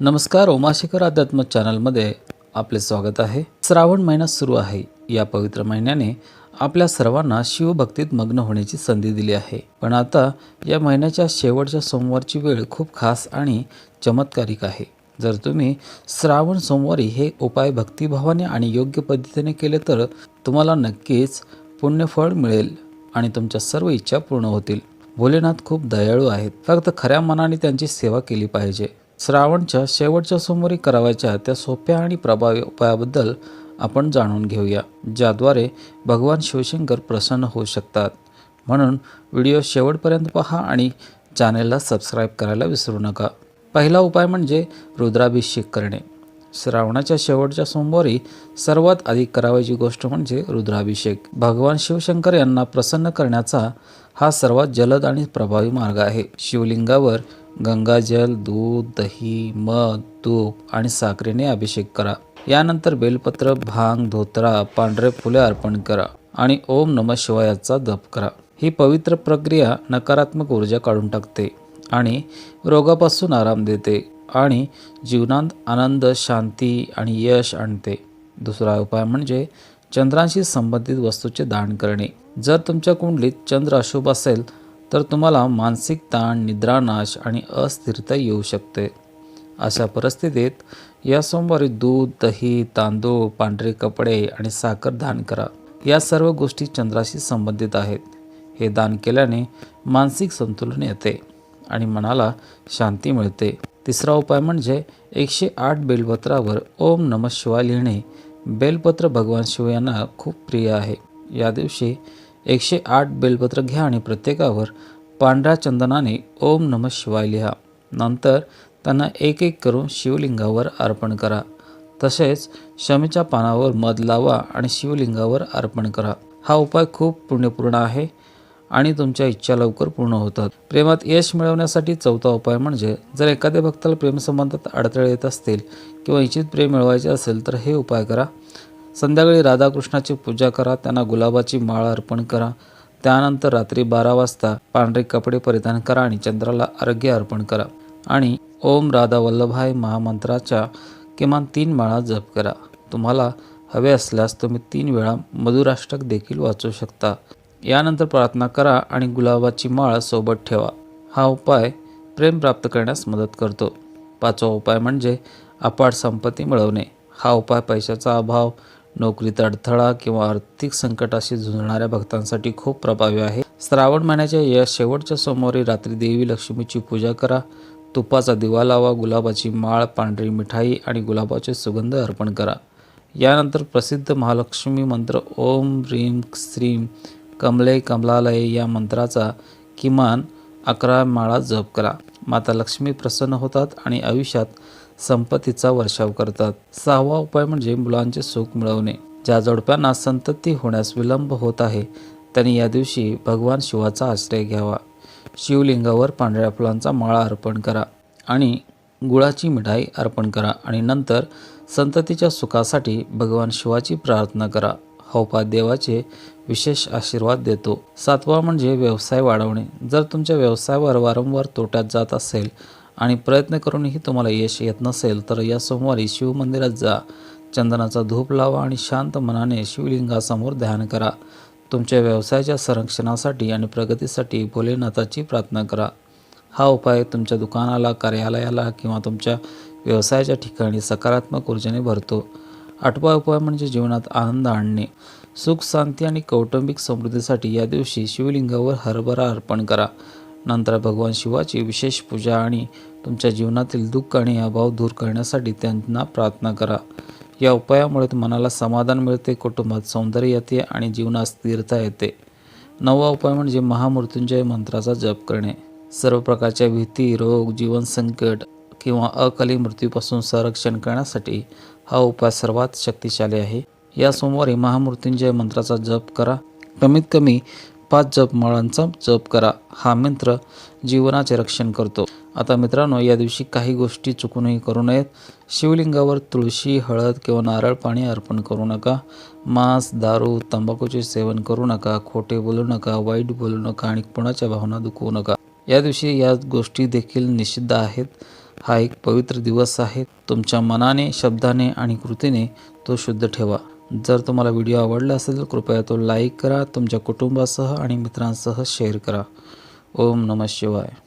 नमस्कार ओमाशेखर अध्यात्म चॅनलमध्ये आपले स्वागत आहे. श्रावण महिना सुरू आहे. या पवित्र महिन्याने आपल्या सर्वांना शिवभक्तीत मग्न होण्याची संधी दिली आहे. पण आता या महिन्याच्या शेवटच्या सोमवारची वेळ खूप खास आणि चमत्कारिक आहे. जर तुम्ही श्रावण सोमवारी हे उपाय भक्तिभावाने आणि योग्य पद्धतीने केले तर तुम्हाला नक्कीच पुण्यफळ मिळेल आणि तुमच्या सर्व इच्छा पूर्ण होतील. भोलेनाथ खूप दयाळू आहेत. फक्त खऱ्या मनाने त्यांची सेवा केली पाहिजे. श्रावणच्या शेवटच्या सोमवारी करावयाच्या त्या सोप्या आणि प्रभावी उपायाबद्दल आपण जाणून घेऊया ज्याद्वारे भगवान शिवशंकर प्रसन्न होऊ शकतात. म्हणून व्हिडिओ शेवटपर्यंत पहा आणि चॅनेलला सबस्क्राईब करायला विसरू नका. पहिला उपाय म्हणजे रुद्राभिषेक करणे. श्रावणाच्या शेवटच्या सोमवारी सर्वात अधिक करावयाची गोष्ट म्हणजे रुद्राभिषेक. भगवान शिवशंकर यांना प्रसन्न करण्याचा हा सर्वात जलद आणि प्रभावी मार्ग आहे. शिवलिंगावर गंगाजल दूध दही मध तूप आणि साखरेने अभिषेक करा. यानंतर बेलपत्र भांग धोतरा पांढरे फुले अर्पण करा आणि ओम नम शिवायाचा जप करा. ही पवित्र प्रक्रिया नकारात्मक ऊर्जा काढून टाकते आणि रोगापासून आराम देते. आणि जीवनात आनंद शांती आणि यश आणते. दुसरा उपाय म्हणजे चंद्राशी संबंधित वस्तूचे दान करणे. जर तुमच्या कुंडलीत चंद्र अशुभ असेल तर तुम्हाला मानसिक ताण निद्रानाश आणि अस्थिरता येऊ शकते. अशा परिस्थितीत या सोमवारी दूध दही तांदूळ पांढरे कपडे आणि साखर दान करा. या सर्व गोष्टी चंद्राशी संबंधित आहेत. हे दान केल्याने मानसिक संतुलन येते आणि मनाला शांती मिळते. तिसरा उपाय म्हणजे एकशे आठ बेलपत्रावर ओम नम शिवाय लिहिणे बेलपत्र भगवान शिव यांना खूप प्रिय आहे. या दिवशी एकशे आठ बेलपत्र घ्या आणि प्रत्येकावर पांढऱ्या चंदनाने ओम नम शिवाय लिहा. नंतर त्यांना एक एक करून शिवलिंगावर अर्पण करा. तसेच शमीच्या पानावर मध लावा आणि शिवलिंगावर अर्पण करा. हा उपाय खूप पुण्यपूर्ण आहे. आणि तुमच्या इच्छा लवकर पूर्ण होतात. प्रेमात यश मिळवण्यासाठी चौथा उपाय म्हणजे जर एखाद्या भक्ताला प्रेमसंबंधात अडथळे येत असतील किंवा इच्छित प्रेम मिळवायचे असेल तर हे उपाय करा. संध्याकाळी राधाकृष्णाची पूजा करा त्यांना गुलाबाची माळ अर्पण करा. त्यानंतर रात्री बारा वाजता पांढरे कपडे परिधान करा आणि चंद्राला अर्घ्य अर्पण करा. आणि ओम राधा वल्लभाय महामंत्राच्या किमान तीन माळा जप करा. तुम्हाला हवे असल्यास तुम्ही तीन वेळा मधुराष्टक देखील वाचू शकता. यानंतर प्रार्थना करा आणि गुलाबाची माळ सोबत ठेवा. हा उपाय प्रेम प्राप्त करण्यास मदत करतो. पाचवा उपाय म्हणजे अपाट संपत्ती मिळवणे. हा उपाय पैशाचा अभाव नोकरीत अडथळा किंवा आर्थिक संकटाशी झुंजणाऱ्या भक्तांसाठी खूप प्रभावी आहे. श्रावण महिन्याच्या या शेवटच्या सोमवारी रात्री देवी लक्ष्मीची पूजा करा. तुपाचा दिवा लावा गुलाबाची माळ पांढरी मिठाई आणि गुलाबाचे सुगंध अर्पण करा. यानंतर प्रसिद्ध महालक्ष्मी मंत्र ओम ह्रीम श्रीम कमले कमलालय या मंत्राचा किमान अकरा माळा जप करा. माता लक्ष्मी प्रसन्न होतात आणि आयुष्यात संपत्तीचा वर्षाव करतात. सहावा उपाय म्हणजे मुलांचे सुख मिळवणे. ज्या जोडप्यांना संतती होण्यास विलंब होत आहे त्यांनी या दिवशी भगवान शिवाचा आश्रय घ्यावा. शिवलिंगावर पांढऱ्या फुलांचा माळा अर्पण करा आणि गुळाची मिठाई अर्पण करा आणि नंतर संततीच्या सुखासाठी भगवान शिवाची प्रार्थना करा. हा उपाय देवाचे विशेष आशीर्वाद देतो. सातवा म्हणजे व्यवसाय वाढवणे. जर तुमच्या व्यवसायावर वारंवार तोट्यात जात असेल आणि प्रयत्न करूनही तुम्हाला यश येत नसेल तर या सोमवारी शिवमंदिरात जा. चंदनाचा धूप लावा आणि शांत मनाने शिवलिंगासमोर ध्यान करा. तुमच्या व्यवसायाच्या संरक्षणासाठी आणि प्रगतीसाठी भोलेनाथाची प्रार्थना करा. हा उपाय तुमच्या दुकानाला कार्यालयाला किंवा तुमच्या व्यवसायाच्या ठिकाणी सकारात्मक ऊर्जेने भरतो. आठवा उपाय म्हणजे जीवनात आनंद आणणे. सुख शांती आणि कौटुंबिक समृद्धीसाठी या दिवशी शिवलिंगावर हरभरा अर्पण करा. नंतर भगवान शिवाची विशेष पूजा आणि तुमच्या जीवनातील दुःख आणि अभाव दूर करण्यासाठी त्यांना प्रार्थना करा. या उपायामुळे मनाला समाधान मिळते कुटुंबात सौंदर्य येते आणि जीवनात स्थिरता येते. नववा उपाय म्हणजे महामृत्युंजय मंत्राचा जप करणे. सर्व प्रकारच्या भीती रोग जीवन संकट किंवा अकाली मृत्यूपासून संरक्षण करण्यासाठी हा उपाय सर्वात शक्तिशाली आहे. या सोमवारी महामृत्युंजय मंत्राचा जप करा. कमीत कमी पाच जपमाळांचा जप करा. हा मंत्र जीवनाचे रक्षण करतो. आता मित्रांनो या दिवशी काही गोष्टी चुकूनही करू नयेत. शिवलिंगावर तुळशी हळद किंवा नारळ पाणी अर्पण करू नका. मांस दारू तंबाखूचे सेवन करू नका. खोटे बोलू नका. वाईट बोलू नका. आणि कोणाच्या भावना दुखवू नका. या दिवशी या गोष्टी देखील निषिद्ध आहेत. हा एक पवित्र दिवस आहे. तुमच्या मनाने शब्दाने आणि कृतीने तो शुद्ध ठेवा. जर तुम्हाला व्हिडिओ आवडला असेल तर कृपया तो लाईक करा तुमच्या कुटुंबासह आणि मित्रांसह शेअर करा. ओम नमः शिवाय.